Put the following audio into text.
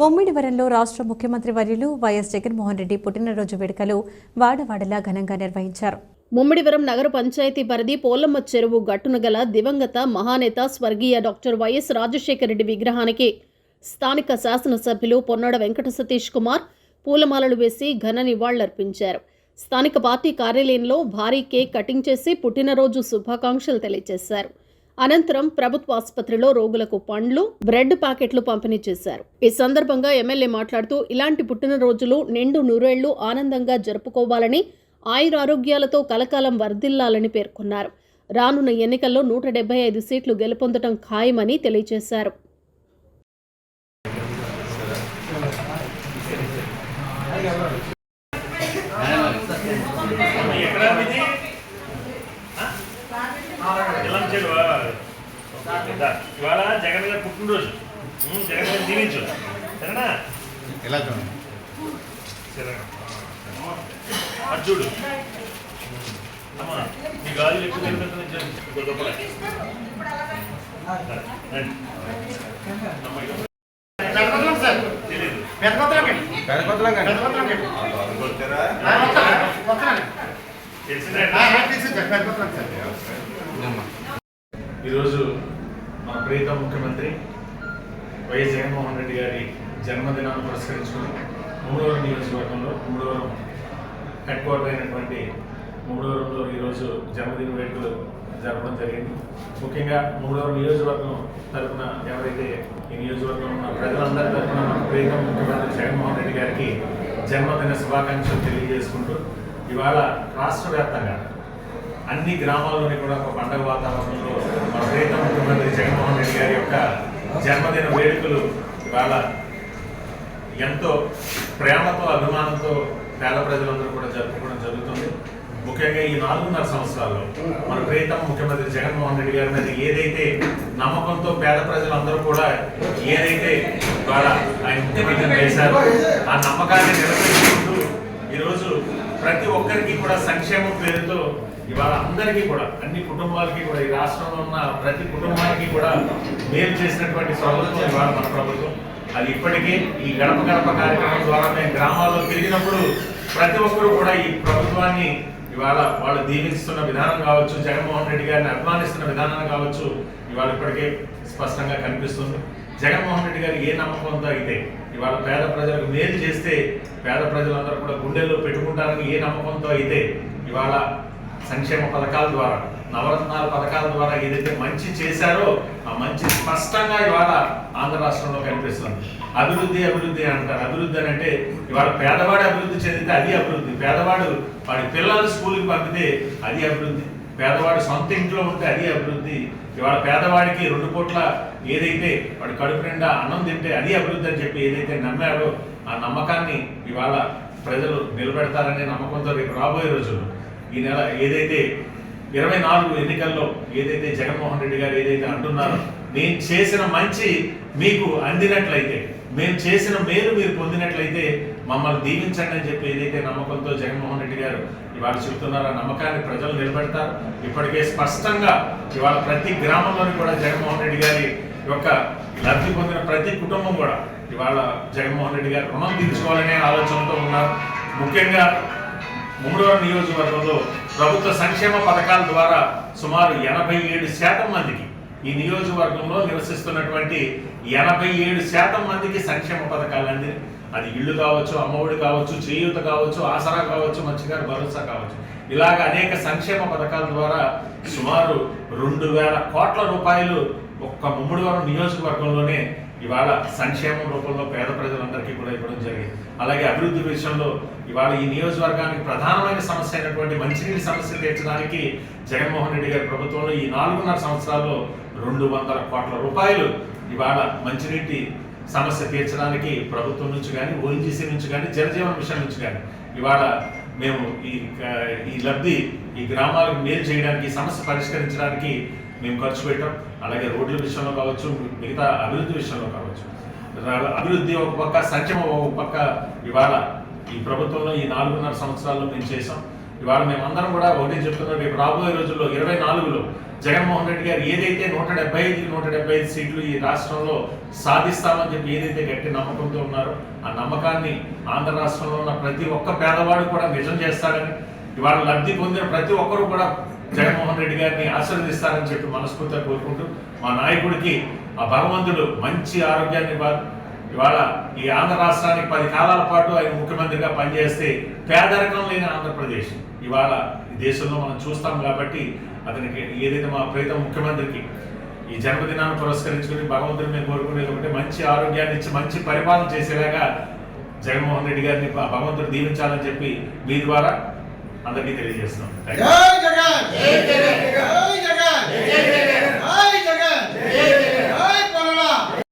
ముమ్మిడివరంలో రాష్ట్ర ముఖ్యమంత్రి వర్యులు వైఎస్ జగన్మోహన్ రెడ్డి పుట్టినరోజు వేడుకలు వాడవాడలా ఘనంగా నిర్వహించారు. ముమ్మిడివరం నగర పంచాయతీ పరిధి పోలమ్మ చెరువు గట్టున గల దివంగత మహానేత స్వర్గీయ డాక్టర్ వైఎస్ రాజశేఖర రెడ్డి విగ్రహానికి స్థానిక శాసనసభ్యులు పొన్నాడ వెంకట సతీష్ కుమార్ పూలమాలలు వేసి ఘన నివాళులర్పించారు. స్థానిక పార్టీ కార్యాలయంలో భారీ కేక్ కటింగ్ చేసి పుట్టినరోజు శుభాకాంక్షలు తెలియజేశారు. అనంతరం ప్రభుత్వ ఆసుపత్రిలో రోగులకు పండ్లు బ్రెడ్ ప్యాకెట్లు పంపిణీ చేశారు. ఈ సందర్భంగా ఎమ్మెల్యే మాట్లాడుతూ ఇలాంటి పుట్టినరోజులు నిండు నూరేళ్ళు ఆనందంగా జరుపుకోవాలని ఆయురారోగ్యాలతో కలకాలం వర్ధిల్లాలని పేర్కొన్నారు. రానున్న ఎన్నికల్లో నూట డెబ్బై ఐదు సీట్లు గెలుపొందడం ఖాయమని తెలియజేశారు ఎక్కడ మీది ఎల్లం చెడు ఇవాళ జగన్ గారు పుట్టినరోజు జగన్ గారు దీవించు సరేనా ఎలా చూడండి అర్జుడు చూడు అమ్మా మీ గాజులు ఎక్కువ తిరుగుతుంది గొప్పలే తెలీదు తెలిసిందే ఈరోజు మా ప్రీతం ముఖ్యమంత్రి వైఎస్ జగన్మోహన్ రెడ్డి గారి జన్మదినాన్ని పురస్కరించుకుని మూడవరం నియోజకవర్గంలో మూడవరం హెడ్ క్వార్టర్ అయినటువంటి మూడవరంలో ఈరోజు జన్మదిన వేడుకలు జరపడం జరిగింది. ముఖ్యంగా మూడవ నియోజకవర్గం తరఫున ఎవరైతే ఈ నియోజకవర్గంలో ఉన్న ప్రజలందరి తరఫున మన ప్రీతం ముఖ్యమంత్రి జగన్మోహన్ రెడ్డి గారికి జన్మదిన శుభాకాంక్షలు తెలియజేసుకుంటూ ఇవాళ రాష్ట్ర వ్యాప్తంగా అన్ని గ్రామాల్లోని కూడా ఒక పండగ వాతావరణంలో మన ప్రేత ముఖ్యమంత్రి జగన్మోహన్ రెడ్డి గారి యొక్క జన్మదిన వేడుకలు ఇవాళ ఎంతో ప్రేమతో అభిమానంతో పేద ప్రజలందరూ కూడా జరుపుకోవడం జరుగుతుంది. ముఖ్యంగా ఈ నాలుగున్నర సంవత్సరాల్లో మన ప్రీతం ముఖ్యమంత్రి జగన్మోహన్ రెడ్డి గారి మీద ఏదైతే నమ్మకంతో పేద ప్రజలందరూ కూడా ఏదైతే ద్వారా ఆయన ముఖ్యమంత్రి చేశారో ఆ నమ్మకాన్ని నిలబెట్టుకుంటూ ఈరోజు ప్రతి ఒక్కరికి కూడా సంక్షేమం పేరుతో ఇవాళ అందరికీ కూడా అన్ని కుటుంబాలకి కూడా ఈ రాష్ట్రంలో ఉన్న ప్రతి కుటుంబానికి కూడా మేలు చేసినటువంటి ప్రభుత్వం ఇవాళ మన ప్రభుత్వం. అది ఇప్పటికీ ఈ గడప గడప కార్యక్రమం ద్వారా మేము గ్రామాల్లో తిరిగినప్పుడు ప్రతి ఒక్కరూ కూడా ఈ ప్రభుత్వాన్ని ఇవాళ వాళ్ళు దీవిస్తున్న విధానం కావచ్చు జగన్మోహన్ రెడ్డి గారిని అభిమానిస్తున్న విధానం కావచ్చు ఇవాళ ఇప్పటికే స్పష్టంగా కనిపిస్తుంది. జగన్మోహన్ రెడ్డి గారు ఏ నమ్మకంతో అయితే ఇవాళ పేద ప్రజలకు మేలు చేస్తే పేద ప్రజలందరూ కూడా గుండెల్లో పెట్టుకుంటారని ఏ నమ్మకంతో అయితే ఇవాళ సంక్షేమ పథకాల ద్వారా నవరత్నాల పథకాల ద్వారా ఏదైతే మంచి చేశారో ఆ మంచి స్పష్టంగా ఇవాళ ఆంధ్ర రాష్ట్రంలో కనిపిస్తుంది. అభివృద్ధి అభివృద్ధి అంటారు. అభివృద్ధి అని అంటే ఇవాళ పేదవాడు అభివృద్ధి చెందితే అది అభివృద్ధి. పేదవాడు వాడి పిల్లలు స్కూల్కి పంపితే అది అభివృద్ధి. పేదవాడు సొంత ఇంట్లో ఉంటే అది అభివృద్ధి. ఇవాళ పేదవాడికి రెండు పూట్ల ఏదైతే వాడి కడుపు నిండా అన్నం తింటే అది అభివృద్ధి అని చెప్పి ఏదైతే నమ్మాడో ఆ నమ్మకాన్ని ఇవాళ ప్రజలు నిలబెడతారనే నమ్మకంతో రేపు రాబోయే రోజుల్లో ఈ నెల ఏదైతే ఇరవై నాలుగు ఎన్నికల్లో ఏదైతే జగన్మోహన్ రెడ్డి గారు ఏదైతే అంటున్నారో నేను చేసిన మంచి మీకు అందినట్లయితే మేము చేసిన మేలు మీరు పొందినట్లయితే మమ్మల్ని దీవించండి అని చెప్పి ఏదైతే నమ్మకంతో జగన్మోహన్ రెడ్డి గారు ఇవాళ చెబుతున్నారో నమ్మకాన్ని ప్రజలు నిలబెడతారు. ఇప్పటికే స్పష్టంగా ఇవాళ ప్రతి గ్రామంలోని కూడా జగన్మోహన్ రెడ్డి గారి యొక్క లబ్ధి పొందిన ప్రతి కుటుంబం కూడా ఇవాళ జగన్మోహన్ రెడ్డి గారు రుణం తీర్చుకోవాలనే ఆలోచనతో ఉన్నారు. ముఖ్యంగా మూడవ నియోజకవర్గంలో ప్రభుత్వ సంక్షేమ పథకాల ద్వారా సుమారు ఎనభై ఏడు శాతం మందికి ఈ నియోజకవర్గంలో నివసిస్తున్నటువంటి ఎనభై ఏడు శాతం మందికి సంక్షేమ పథకాలు అంది అది ఇల్లు కావచ్చు అమ్మఒడి కావచ్చు చేయూత కావచ్చు ఆసరా కావచ్చు మంచిగారు భరోసా కావచ్చు. ఇలాగ అనేక సంక్షేమ పథకాల ద్వారా సుమారు రెండు వేల కోట్ల రూపాయలు ఒక్క ముమ్మడివరం నియోజకవర్గంలోనే ఇవాళ సంక్షేమం రూపంలో పేద ప్రజలందరికీ కూడా ఇవ్వడం జరిగింది. అలాగే అభివృద్ధి విషయంలో ఇవాళ ఈ నియోజకవర్గానికి ప్రధానమైన సమస్య అయినటువంటి మంచినీటి సమస్య తీర్చడానికి జగన్మోహన్ రెడ్డి గారి ప్రభుత్వంలో ఈ నాలుగున్నర సంవత్సరాల్లో రెండు వందల కోట్ల రూపాయలు ఇవాళ మంచినీటి సమస్య తీర్చడానికి ప్రభుత్వం నుంచి కానీ ఓఎన్జీసీ నుంచి కానీ జలజీవన మిషన్ నుంచి కానీ ఇవాళ మేము ఈ ఈ లబ్ధి ఈ గ్రామాలకు మేలు చేయడానికి సమస్య పరిష్కరించడానికి మేము ఖర్చు పెట్టాం. అలాగే రోడ్ల విషయంలో కావచ్చు మిగతా అభివృద్ధి విషయంలో కావచ్చు. అభివృద్ధి ఒక పక్క సంక్షేమం ఒక పక్క ఇవాళ ఈ ప్రభుత్వంలో ఈ నాలుగున్నర సంవత్సరాల్లో మేము చేసాం ఇవాళ మేమందరం కూడా ఒకటి చెప్తున్నాం రేపు రాబోయే రోజుల్లో ఇరవై నాలుగులో జగన్మోహన్ రెడ్డి గారు ఏదైతే నూట డెబ్బై ఐదు నూట డెబ్బై ఐదు సీట్లు ఈ రాష్ట్రంలో సాధిస్తామని చెప్పి ఏదైతే గట్టి నమ్మకంతో ఉన్నారో ఆ నమ్మకాన్ని ఆంధ్ర రాష్ట్రంలో ఉన్న ప్రతి ఒక్క పేదవాడు కూడా నిజం చేస్తారని ఇవాళ లబ్ధి పొందిన ప్రతి ఒక్కరూ కూడా జగన్మోహన్ రెడ్డి గారిని ఆశీర్వదిస్తారని చెప్పి మనస్ఫూర్తిగా కోరుకుంటూ మా నాయకుడికి ఆ భగవంతుడు మంచి ఆరోగ్యాన్ని ఇవ్వాలి. ఇవాళ ఈ ఆంధ్ర రాష్ట్రానికి పది కాలాల పాటు ఆయన ముఖ్యమంత్రిగా పనిచేస్తే పేదరికం లేని ఆంధ్రప్రదేశ్. ఇవాళ ఈ దేశంలో మనం చూస్తాం కాబట్టి అతనికి ఏదైతే మా ప్రీతం ముఖ్యమంత్రికి ఈ జన్మదినాన్ని పురస్కరించుకుని భగవంతుని మేము కోరుకునేది ఒకటి మంచి ఆరోగ్యాన్ని ఇచ్చి మంచి పరిపాలన చేసేలాగా జగన్మోహన్ రెడ్డి గారిని భగవంతుడు దీవించాలని చెప్పి మీ ద్వారా అందరికీ తెలియజేస్తున్నాం. జగన్! జగన్! జగన్! జగన్!